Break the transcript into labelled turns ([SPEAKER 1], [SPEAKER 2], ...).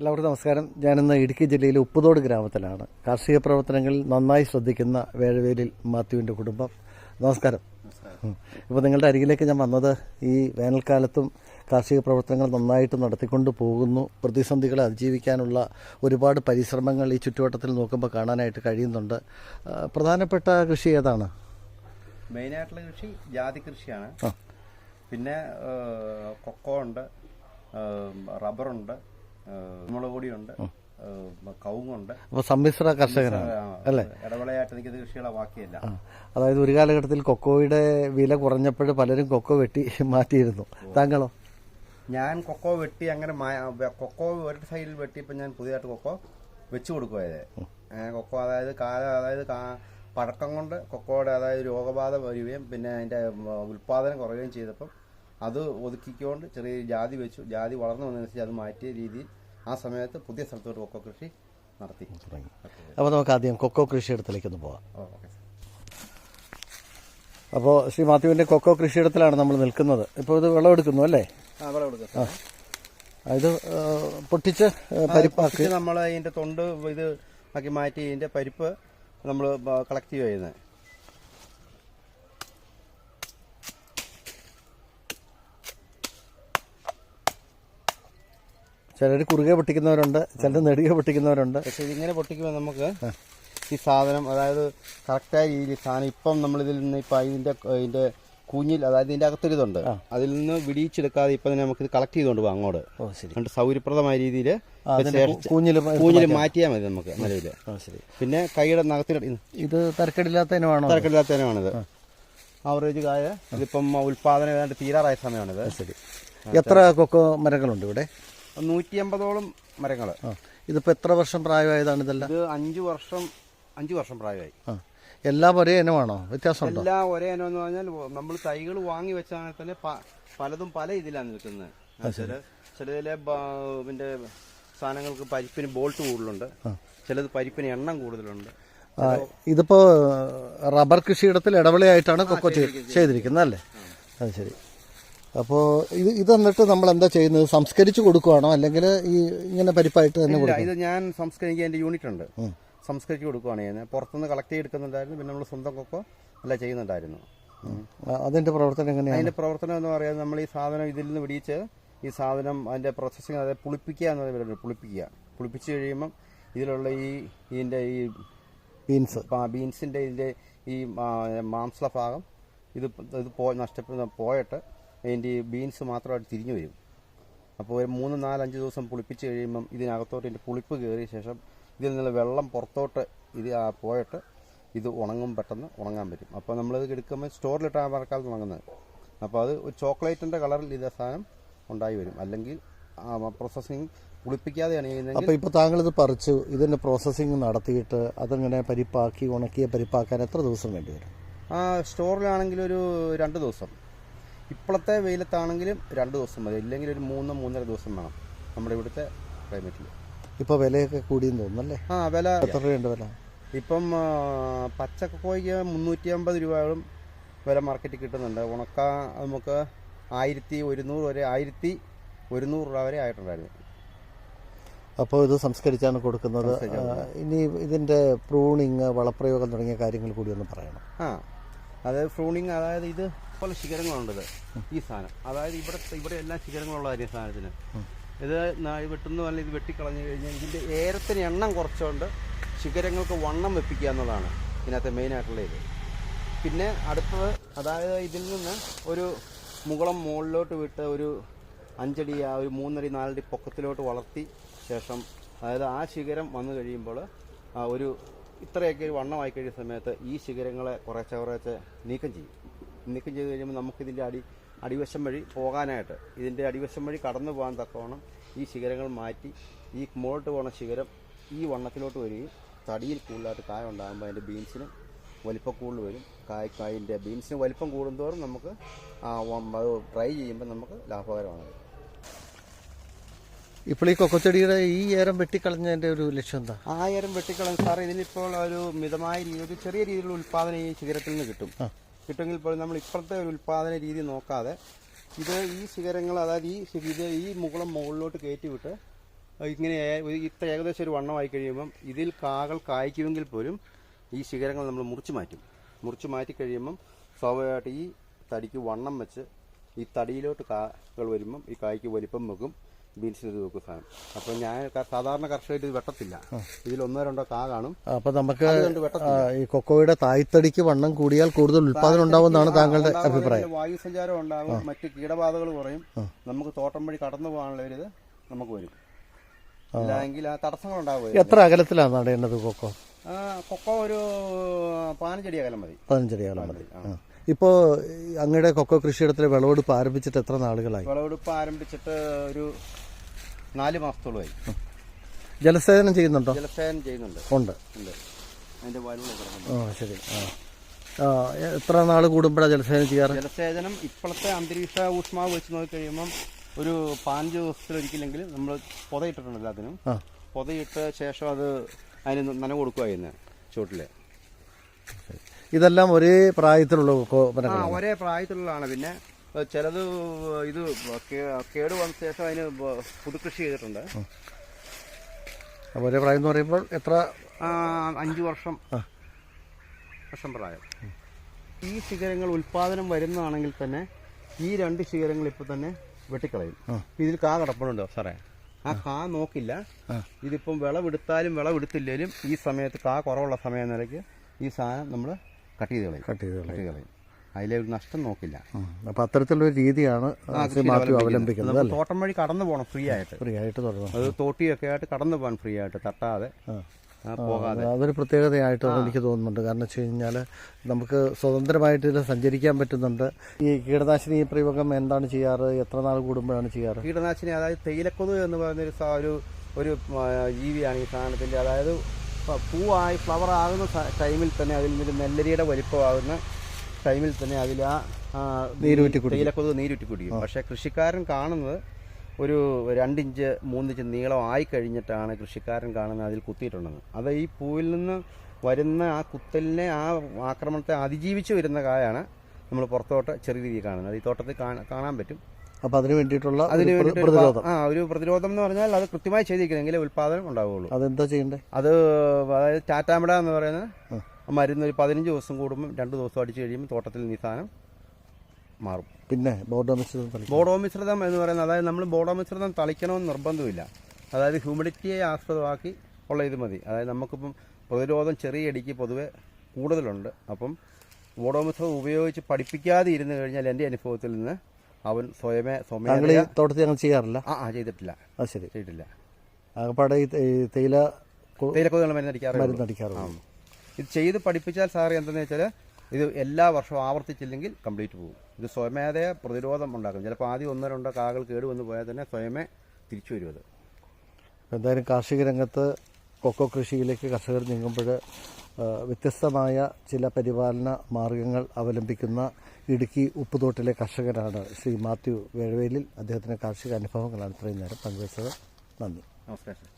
[SPEAKER 1] എല്ലാവർക്കും നമസ്കാരം. ഞാനിന്ന് ഇടുക്കി ജില്ലയിലെ ഉപ്പുതോട് ഗ്രാമത്തിലാണ്. കാർഷിക പ്രവർത്തനങ്ങളിൽ നന്നായി ശ്രദ്ധിക്കുന്ന വേഴവേലിൽ മാത്യുവിന്റെ കുടുംബം. നമസ്കാരം. ഇപ്പോൾ നിങ്ങളുടെ അരികിലേക്ക് ഞാൻ വന്നത് ഈ വേനൽക്കാലത്തും കാർഷിക പ്രവർത്തനങ്ങൾ നന്നായിട്ട് നടത്തിക്കൊണ്ട് പോകുന്നു. പ്രതിസന്ധികളെ അതിജീവിക്കാനുള്ള ഒരുപാട് പരിശ്രമങ്ങൾ ഈ ചുറ്റുവട്ടത്തിൽ നോക്കുമ്പോൾ കാണാനായിട്ട് കഴിയുന്നുണ്ട്. പ്രധാനപ്പെട്ട കൃഷി ഏതാണ്?
[SPEAKER 2] മെയിനായിട്ടുള്ള കൃഷി ജാതി കൃഷിയാണ്. പിന്നെ കൊക്കോ ഉണ്ട് റബ്ബറുണ്ട് മുളക് പൊടിയുണ്ട് കവുങ്ങുണ്ട്.
[SPEAKER 1] അപ്പോൾ സമ്മിശ്ര കർഷകനാണ് അല്ലേ?
[SPEAKER 2] ഇടവിളയായിട്ട് നിൽക്കുന്ന കൃഷികളെ ബാക്കിയല്ല.
[SPEAKER 1] അതായത് ഒരു കാലഘട്ടത്തിൽ കൊക്കോയുടെ വില കുറഞ്ഞപ്പോൾ പലരും കൊക്കോ വെട്ടി മാറ്റിയിരുന്നു. താങ്കളോ?
[SPEAKER 2] ഞാൻ കൊക്കോ വെട്ടി അങ്ങനെ കൊക്കോ ഒരു സൈഡിൽ വെട്ടിയപ്പോൾ ഞാൻ പുതിയതായിട്ട് കൊക്കോ വെച്ചു കൊടുക്കുവായത് കൊക്കോ അതായത് കാല അതായത് പഴക്കം കൊണ്ട് കൊക്കോയുടെ അതായത് രോഗബാധ വരികയും പിന്നെ അതിന്റെ ഉൽപ്പാദനം കുറയുകയും ചെയ്തപ്പം അത് ഒതുക്കിക്കൊണ്ട് ചെറിയ ജാതി വെച്ചു. ജാതി വളർന്നു വന്നതനുസരിച്ച് അത് മാറ്റിയ രീതിയിൽ ആ സമയത്ത് പുതിയ സ്ഥലത്തോട്ട് കൊക്കോ കൃഷി നടത്തി.
[SPEAKER 1] തുടങ്ങി. അപ്പോൾ നമുക്ക് ആദ്യം കൊക്കോ കൃഷിയിടത്തിലേക്കൊന്ന് പോവാം. അപ്പോൾ ശ്രീ മാത്യുവിന്റെ കൊക്കോ കൃഷിയിടത്തിലാണ് നമ്മൾ നിൽക്കുന്നത്. ഇപ്പോൾ ഇത് വിളവെടുക്കുന്നു അല്ലേ?
[SPEAKER 2] ആ വളം കൊടുക്കാം സാർ.
[SPEAKER 1] ഇത് പൊട്ടിച്ച് പരിപ്പാക്കി
[SPEAKER 2] നമ്മൾ അതിന്റെ തൊണ്ട് ഇത് ആക്കി മാറ്റി ഇതിന്റെ പരിപ്പ് നമ്മൾ കളക്ട് ചെയ്യുന്നത്
[SPEAKER 1] ചിലർ കുറുകെ പൊട്ടിക്കുന്നവരുണ്ട് ചിലർ നെടുകെ പൊട്ടിക്കുന്നവരുണ്ട്.
[SPEAKER 2] പക്ഷെ ഇതിങ്ങനെ പൊട്ടിക്കുമ്പോൾ നമുക്ക് ഈ സാധനം അതായത് കറക്റ്റായ രീതിയിൽ സാധനം ഇപ്പം നമ്മൾ ഇതിൽ നിന്ന് ഇപ്പം ഇതിന്റെ ഇതിന്റെ കുഞ്ഞിൽ അതായത് ഇതിന്റെ അകത്തൊരിതുണ്ട് അതിൽ നിന്ന് വിടിയിച്ചെടുക്കാതെ ഇപ്പം തന്നെ നമുക്ക് ഇത് കളക്ട് ചെയ്തുകൊണ്ട് പോകാം അങ്ങോട്ട് എന്നിട്ട് സൗകര്യപ്രദമായ രീതിയിൽ കൂഞ്ഞിൽ മാറ്റിയാൽ മതി. നമുക്ക് നിലവിൽ പിന്നെ കൈയുടെ നഖത്തിൽ
[SPEAKER 1] ഇത് തരക്കേടില്ലാത്ത ഇനമാണോ
[SPEAKER 2] തിരക്കില്ലാത്തതിനാണിത് ആവറേജ് കായ ഇതിപ്പം ഉൽപാദനം ഏതാണ്ട് തീരാറായ സമയമാണിത്.
[SPEAKER 1] ശരി. എത്ര കൊക്കോ മരങ്ങളുണ്ട് ഇവിടെ?
[SPEAKER 2] നൂറ്റി അമ്പതോളം മരങ്ങൾ
[SPEAKER 1] ഇതിപ്പോ ഇതിപ്പോൾ എത്ര വർഷം പ്രായമായതാണ് ഇതെല്ലാം?
[SPEAKER 2] ഇത് അഞ്ചു വർഷം അഞ്ചു വർഷം പ്രായമായി.
[SPEAKER 1] എല്ലാം ഒരേ ഇനമാണോ? വ്യത്യാസമുണ്ടോ?
[SPEAKER 2] എല്ലാം ഒരേ ഇനം എന്ന് പറഞ്ഞാൽ നമ്മൾ തൈകൾ വാങ്ങി വെച്ചാണെങ്കിൽ തന്നെ പലതും പല ഇതിലാണ് നിൽക്കുന്നത് ചില ചിലതിലെ പിന്നെ സാധനങ്ങൾക്ക് പരിപ്പിന് ബോൾട്ട് കൂടുതലുണ്ട്. ചിലത് പരിപ്പിന് എണ്ണം കൂടുതലുണ്ട്.
[SPEAKER 1] ഇതിപ്പോ റബ്ബർ കൃഷിയിടത്തിൽ ഇടവിളയായിട്ടാണ് കൊക്കോ ചെയ്തിരിക്കുന്നത്. അല്ലേ? അത് ശരി. അപ്പോൾ ഇത് ഇത് എന്നിട്ട് നമ്മൾ എന്താ ചെയ്യുന്നത്? സംസ്കരിച്ച് കൊടുക്കുവാണോ? അല്ലെങ്കിൽ ഈ ഇങ്ങനെ പരിപ്പായിട്ട് തന്നെ കൊടുക്കും
[SPEAKER 2] ഇത് ഞാൻ സംസ്കരിക്കാൻ എന്റെ യൂണിറ്റ് ഉണ്ട്. സംസ്കരിച്ച് കൊടുക്കുകയാണ് ഞാൻ പുറത്തുനിന്ന് കളക്ട് ചെയ്തെടുക്കുന്നുണ്ടായിരുന്നു. പിന്നെ നമ്മൾ സ്വന്തം കൊക്കോ അല്ല ചെയ്യുന്നുണ്ടായിരുന്നു.
[SPEAKER 1] അതിന്റെ അതിന്റെ പ്രവർത്തനം എങ്ങനെയാണ്?
[SPEAKER 2] അതിന്റെ പ്രവർത്തനം എന്ന് പറയുന്നത് നമ്മൾ ഈ സാധനം ഇതിൽ നിന്ന് പിടിച്ച് ഈ സാധനം അതിന്റെ പ്രോസസ്സിങ് അതായത് പുളിപ്പിക്കുക എന്ന് പറയുന്നത് പുളിപ്പിക്കുക. പുളിപ്പിച്ച് കഴിയുമ്പം ഇതിലുള്ള ഈ ഇതിന്റെ ഈ
[SPEAKER 1] ബീൻസ്
[SPEAKER 2] ബീൻസിന്റെ ഇതിന്റെ ഈ മാംസള ഭാഗം ഇത് ഇത് പോ നഷ്ടപ്പെടുന്ന പോയിട്ട് അതിന്റെ ഈ ബീൻസ് മാത്രമായിട്ട് തിരിഞ്ഞു വരും. അപ്പോൾ ഒരു മൂന്ന് നാലഞ്ച് ദിവസം പുളിപ്പിച്ച് കഴിയുമ്പം ഇതിനകത്തോട്ട് ഇതിന്റെ പുളിപ്പ് കയറിയ ശേഷം ഇതിൽ നിന്ന് വെള്ളം പുറത്തോട്ട് ഇത് പോയിട്ട് ഇത് ഉണങ്ങും പെട്ടെന്ന് ഉണങ്ങാൻ പറ്റും. അപ്പോൾ നമ്മളിത് എടുക്കുമ്പോൾ സ്റ്റോറിലിട്ടാണ് മറക്കാലത്ത് ഉണങ്ങുന്നത്. അപ്പോൾ അത് ഒരു ചോക്ലേറ്റിന്റെ കളറിൽ ഇത് സാധനം ഉണ്ടായി വരും. അല്ലെങ്കിൽ പ്രോസസ്സിങ് പുളിപ്പിക്കാതെയാണ് ചെയ്യുന്നത്
[SPEAKER 1] അപ്പോൾ ഇപ്പോൾ താങ്കൾ ഇത് പറിച്ചു ഇതിന്റെ പ്രോസസ്സിങ് നടത്തിയിട്ട് അതങ്ങനെ പരിപ്പാക്കി ഉണക്കിയ പരിപ്പാക്കാൻ എത്ര ദിവസം വേണ്ടി വരും?
[SPEAKER 2] ആ സ്റ്റോറിലാണെങ്കിൽ ഒരു രണ്ട് ദിവസം. ഇപ്പോഴത്തെ വെയിലത്താണെങ്കിലും രണ്ട് ദിവസം മതി. ഇല്ലെങ്കിൽ ഒരു മൂന്ന് മൂന്നര ദിവസം വേണം നമ്മുടെ ഇവിടുത്തെ ക്ലൈമറ്റിൽ
[SPEAKER 1] ഇപ്പോൾ വിലയൊക്കെ കൂടിയെന്ന് തോന്നുന്നല്ലേ
[SPEAKER 2] ആ വില
[SPEAKER 1] എത്ര രൂപയുണ്ട് വില?
[SPEAKER 2] ഇപ്പം പച്ചക്കോയ്ക്ക് മുന്നൂറ്റി അമ്പത് രൂപയോളം വില മാർക്കറ്റിൽ കിട്ടുന്നുണ്ട്. ഉണക്ക നമുക്ക് ആയിരത്തി ഒരുന്നൂറ് വരെ ആയിരത്തി ഒരുന്നൂറ് രൂപ വരെ ആയിട്ടുണ്ടായിരുന്നു.
[SPEAKER 1] അപ്പോൾ ഇത് സംസ്കരിച്ചാണ് കൊടുക്കുന്നത്. ഇനി ഇതിന്റെ പ്രൂണിങ് വളപ്രയോഗം തുടങ്ങിയ കാര്യങ്ങൾ കൂടി ഒന്ന് പറയണം.
[SPEAKER 2] ആ അതായത് ഫ്രൂണിങ് അതായത് ഇത് പല ശിഖരങ്ങളുണ്ടത് ഈ സാധനം. അതായത് ഇവിടെ ഇവിടെ എല്ലാം ശിഖരങ്ങളുള്ളതായിരിക്കും സാധനത്തിന്. ഇത് ന- വെട്ടുന്ന പോലെ ഇത് വെട്ടിക്കളഞ്ഞു കഴിഞ്ഞാൽ ഇതിന്റെ ഏരത്തിന് എണ്ണം കുറച്ചുകൊണ്ട് ശിഖരങ്ങൾക്ക് വണ്ണം വെപ്പിക്കുക എന്നുള്ളതാണ് ഇതിനകത്തെ മെയിനായിട്ടുള്ള ഇത്. പിന്നെ അടുത്തത് അതായത് ഇതിൽ നിന്ന് ഒരു മുകളം മുകളിലോട്ട് വിട്ട് ഒരു അഞ്ചടി ആ ഒരു മൂന്നടി നാലടി പൊക്കത്തിലോട്ട് വളർത്തി ശേഷം അതായത് ആ ശിഖരം വന്നു കഴിയുമ്പോൾ ഒരു ഇത്രയൊക്കെ ഒരു വണ്ണമായി കഴിയുന്ന സമയത്ത് ഈ ശിഖരങ്ങളെ കുറേശ്ശെ കുറേശ്ശെ നീക്കം ചെയ്യും. നീക്കം ചെയ്ത് കഴിയുമ്പോൾ നമുക്കിതിന്റെ അടി അടിവശം വഴി പോകാനായിട്ട് ഇതിന്റെ അടിവശം വഴി കടന്നു പോകാൻ തക്കവണ്ണം ഈ ശിഖരങ്ങൾ മാറ്റി ഈ മുകളിലോട്ട് പോകുന്ന ശിഖരം ഈ വണ്ണത്തിലോട്ട് വരികയും തടിയിൽ കൂടുതലായിട്ട് കായ ഉണ്ടാകുമ്പോൾ അതിന്റെ ബീൻസിന് വലിപ്പം കൂടുതൽ വരും. കായ കായിന്റെ ബീൻസിന് വലിപ്പം കൂടുന്തോറും നമുക്ക് ഡ്രൈ ചെയ്യുമ്പോൾ നമുക്ക് ലാഭകരമാണ്.
[SPEAKER 1] ഇപ്പോൾ ഈ കൊക്കച്ചെടിയുടെ ഈ ഏരം വെട്ടിക്കളഞ്ഞതിന്റെ ഒരു ലക്ഷ്യം എന്താ?
[SPEAKER 2] ആ ഏരം വെട്ടിക്കളഞ്ഞ് സാർ ഇതിനിപ്പോൾ ഒരു മിതമായ രീതി ഒരു ചെറിയ രീതിയിലുള്ള ഉൽപാദനം ഈ ശിഖരത്തിൽ നിന്ന് കിട്ടും. കിട്ടുമെങ്കിൽ പോലും നമ്മൾ ഇപ്പോഴത്തെ ഒരു ഉൽപാദന രീതി നോക്കാതെ ഇത് ഈ ശിഖരങ്ങൾ അതായത് ഈ ഇത് ഈ മുകളം മുകളിലോട്ട് കയറ്റി വിട്ട് ഇങ്ങനെ ഇത്ര ഏകദേശം ഒരു വണ്ണമായി കഴിയുമ്പം ഇതിൽ കാകൾ കായ്ക്കുമെങ്കിൽ പോലും ഈ ശിഖരങ്ങൾ നമ്മൾ മുറിച്ചു മാറ്റും. മുറിച്ചു മാറ്റി കഴിയുമ്പം സ്വാഭാവികമായിട്ട് ഈ തടിക്ക് വണ്ണം വെച്ച് ഈ തടിയിലോട്ട് കാകൾ വരുമ്പം ഈ കായ്ക്ക് വലിപ്പം വെക്കും. ബീൻസിന് ഇത് വെക്കും സാധനം. അപ്പൊ ഞാൻ സാധാരണ കർഷകർ ഇത് വെട്ടത്തില്ല. ഇതിൽ ഒന്നോ രണ്ടോ കാ കാണും.
[SPEAKER 1] അപ്പൊ നമുക്ക് ഈ കൊക്കോയുടെ തായ്തടിക്ക് വണ്ണം കൂടിയാൽ കൂടുതൽ ഉത്പാദനം ഉണ്ടാവുമെന്നാണ് താങ്കളുടെ
[SPEAKER 2] ഉണ്ടാവും.
[SPEAKER 1] അഭിപ്രായം.
[SPEAKER 2] വായു സഞ്ചാരം ഉണ്ടാകും മറ്റ് കീടബാധകൾ കുറയും. നമുക്ക് തോട്ടം വഴി കടന്നു പോകാനുള്ള ഒരു ഇത് നമുക്ക് വരും. ഇല്ലെങ്കിൽ ആ തടസ്സങ്ങൾ ഉണ്ടാവുക
[SPEAKER 1] എത്ര അകലത്തിലാണ് നടേണ്ടത് കൊക്കോ?
[SPEAKER 2] കൊക്കോ ഒരു പതിനഞ്ചടി അകലം മതി.
[SPEAKER 1] പതിനഞ്ചടി അകലം മതി. ഇപ്പോ അങ്ങയുടെ കൊക്കോ കൃഷിയിടത്തിലെ വിളവെടുപ്പ് ആരംഭിച്ചിട്ട് എത്ര നാളുകളായി?
[SPEAKER 2] വിളവെടുപ്പ് ആരംഭിച്ചിട്ട് ഒരു നാല് മാസത്തോളമായി.
[SPEAKER 1] ജലസേചനം ചെയ്യുന്നുണ്ടോ?
[SPEAKER 2] ജലസേചനം ചെയ്യുന്നുണ്ട്.
[SPEAKER 1] ഉണ്ട്.
[SPEAKER 2] അതിന്റെ
[SPEAKER 1] ആ ശരി. ആ. എത്ര നാൾ കൂടുമ്പോഴാണ് ജലസേചനം ചെയ്യാറ്?
[SPEAKER 2] ജലസേചനം ഇപ്പോഴത്തെ അന്തരീക്ഷ ഊഷ്മാവ് വെച്ച് നോക്കിക്കഴിയുമ്പം ഒരു പതിനഞ്ച് ദിവസത്തിലൊരിക്കലെങ്കിൽ നമ്മൾ പുതയിട്ടിട്ടുണ്ട് എല്ലാത്തിനും. പുതയിട്ട ശേഷം അത് അതിന് നനവ് കൊടുക്കുക ചെയ്യുന്നത് ചുവട്ടിൽ.
[SPEAKER 1] ഇതെല്ലാം ഒരേ പ്രായത്തിലുള്ള
[SPEAKER 2] ഒരേ പ്രായത്തിലുള്ളതാണ്. പിന്നെ ചിലത് ഇത് കേട് വന്ന ശേഷം അതിന് പുതുകൃഷി ചെയ്തിട്ടുണ്ട്.
[SPEAKER 1] ഒരേ പ്രായം എന്ന് പറയുമ്പോൾ എത്ര?
[SPEAKER 2] അഞ്ചു അഞ്ച് വർഷം വർഷം പ്രായം. ഈ ശിഖരങ്ങൾ ഉൽപാദനം വരുന്നതാണെങ്കിൽ തന്നെ ഈ രണ്ട് ശിഖരങ്ങൾ ഇപ്പൊ തന്നെ വെട്ടിക്കളയും. ഇതിൽ കാ കിടപ്പുണ്ടോ സാറേ? ആ കാ നോക്കില്ല. ഇതിപ്പം വിളവെടുത്താലും വിളവെടുത്തില്ലേലും ഈ സമയത്ത് കാ കുറവുള്ള സമയം നിലയ്ക്ക് ഈ സാധനം നമ്മൾ കട്ട് ചെയ്ത് കളയും
[SPEAKER 1] കട്ട് ചെയ്ത്
[SPEAKER 2] കട്ട് ചെയ്ത് കളയും അതിലെ ഒരു നഷ്ടം നോക്കില്ല.
[SPEAKER 1] അപ്പം അത്തരത്തിലുള്ള രീതിയാണ് മാത്യു അവലംബിക്കുന്നത്.
[SPEAKER 2] തോട്ടം വഴി കടന്നു പോകണം ഫ്രീ ആയിട്ട്.
[SPEAKER 1] ഫ്രീ ആയിട്ട് തുടങ്ങണം
[SPEAKER 2] അത് തോട്ടിയൊക്കെ ആയിട്ട് കടന്നു പോകാൻ ഫ്രീ ആയിട്ട് തട്ടാതെ പോകാതെ.
[SPEAKER 1] അതൊരു പ്രത്യേകതയായിട്ട് എനിക്ക് തോന്നുന്നുണ്ട്. കാരണം വെച്ച് കഴിഞ്ഞാൽ നമുക്ക് സ്വതന്ത്രമായിട്ട് ഇതിൽ സഞ്ചരിക്കാൻ പറ്റുന്നുണ്ട്. ഈ കീടനാശിനി പ്രയോഗം എന്താണ് ചെയ്യാറ്? എത്ര നാൾ കൂടുമ്പോഴാണ് ചെയ്യാറ്?
[SPEAKER 2] കീടനാശിനി അതായത് തേയിലക്കൊതു എന്ന് പറയുന്ന ഒരു ഒരു ജീവിയാണ് ഈ സാധനത്തിന്റെ. അതായത് പൂവായി ഫ്ലവർ ആകുന്ന ടൈമിൽ തന്നെ അതിൽ നിന്ന് നെല്ലരിയുടെ വലിപ്പമാകുന്ന ടൈമിൽ തന്നെ അതിൽ ആ
[SPEAKER 1] നീരൂറ്റി കുടിക്കും.
[SPEAKER 2] തേയിലക്കൊതു നീരൂറ്റി കുടിക്കും പക്ഷേ കൃഷിക്കാരൻ കാണുന്നത് ഒരു രണ്ടിഞ്ച് മൂന്നിഞ്ച് നീളം ആയി കഴിഞ്ഞിട്ടാണ് കൃഷിക്കാരൻ കാണുന്നത് അതിൽ കുത്തിയിട്ടുണ്ടെന്ന് അത് ഈ പൂവിൽ നിന്ന് വരുന്ന ആ കുത്തലിനെ ആ ആക്രമണത്തെ അതിജീവിച്ച് വരുന്ന കായാണ് നമ്മൾ പുറത്തോട്ട് ചെറിയ രീതിയിൽ കാണുന്നത്. ഈ തോട്ടത്തിൽ കാണ- കാണാൻ പറ്റും.
[SPEAKER 1] അപ്പം അതിന് വേണ്ടിയിട്ടുള്ള
[SPEAKER 2] അതിന്
[SPEAKER 1] പ്രതിരോധം.
[SPEAKER 2] ആ ഒരു പ്രതിരോധം എന്ന് പറഞ്ഞാൽ അത് കൃത്യമായി ചെയ്തിരിക്കുന്നെങ്കിലേ ഉൽപാദനം ഉണ്ടാവുകയുള്ളൂ.
[SPEAKER 1] അതെന്താ ചെയ്യണ്ടേ?
[SPEAKER 2] അത് അതായത് ടാറ്റാമിട എന്ന് പറയുന്നത് മരുന്ന് ഒരു പതിനഞ്ച് ദിവസം കൂടുമ്പോൾ രണ്ട് ദിവസം അടിച്ചു കഴിയുമ്പോൾ തോട്ടത്തിൽ ഈ സാധനം മാറും.
[SPEAKER 1] പിന്നെ ബോഡോ മിശ്രിതം
[SPEAKER 2] ബോഡോ മിശ്രിതം എന്ന് പറയുന്നത് അതായത് നമ്മൾ ബോഡോ മിശ്രിതം തളിക്കണമെന്ന് നിർബന്ധമില്ല. അതായത് ഹ്യൂമിഡിറ്റിയെ ആസ്പദമാക്കി ഉള്ള ഇത് മതി. അതായത് നമുക്കിപ്പം പ്രതിരോധം ചെറിയ അടിക്ക് പൊതുവെ കൂടുതലുണ്ട്. അപ്പം ബോഡോ മിശ്രിതം ഉപയോഗിച്ച് പഠിപ്പിക്കാതെ ഇരുന്ന് കഴിഞ്ഞാൽ എന്റെ അനുഭവത്തിൽ നിന്ന് അവൻ സ്വയമേ
[SPEAKER 1] താങ്കൾ ഈ
[SPEAKER 2] സ്വമേധയാ
[SPEAKER 1] തോട്ടത്തിൽ ചെയ്യാറില്ല?
[SPEAKER 2] ആ ആ ചെയ്തിട്ടില്ല.
[SPEAKER 1] ആ ശരി.
[SPEAKER 2] ചെയ്തിട്ടില്ല.
[SPEAKER 1] ആകപ്പാടെ ഈ തെ- ഈ തേയില കൊ-
[SPEAKER 2] തേയിലക്കൊതുകൾ മരുന്നടിക്കാറുണ്ട്
[SPEAKER 1] മരുന്നടിക്കാറുണ്ട്
[SPEAKER 2] ഇത് ചെയ്ത് പഠിപ്പിച്ചാൽ സാറ് എന്തെന്ന് വെച്ചാൽ ഇത് എല്ലാ വർഷവും ആവർത്തിച്ചില്ലെങ്കിൽ കംപ്ലീറ്റ് പോകും. ഇത് സ്വയമേധയ പ്രതിരോധം ഉണ്ടാക്കും. ചിലപ്പോൾ ആദ്യം ഒന്നോ രണ്ടോ കാകൾ കേടുവന്ന് പോയാൽ തന്നെ സ്വയമേ തിരിച്ചു വരും അത്.
[SPEAKER 1] എന്തായാലും കാർഷിക രംഗത്ത് കൊക്കോ കൃഷിയിലേക്ക് കർഷകർ നീങ്ങുമ്പോൾ വ്യത്യസ്തമായ ചില പരിപാലന മാർഗങ്ങൾ അവലംബിക്കുന്ന ഇടുക്കി ഉപ്പുതോട്ടിലെ കർഷകരാണ് ശ്രീ മാത്യു വേഴവേലിൽ അദ്ദേഹത്തിന്റെ കാർഷിക അനുഭവങ്ങളാണ് ഇത്രയും നേരം പങ്കുവച്ചത്. നന്ദി.
[SPEAKER 2] നമസ്കാരം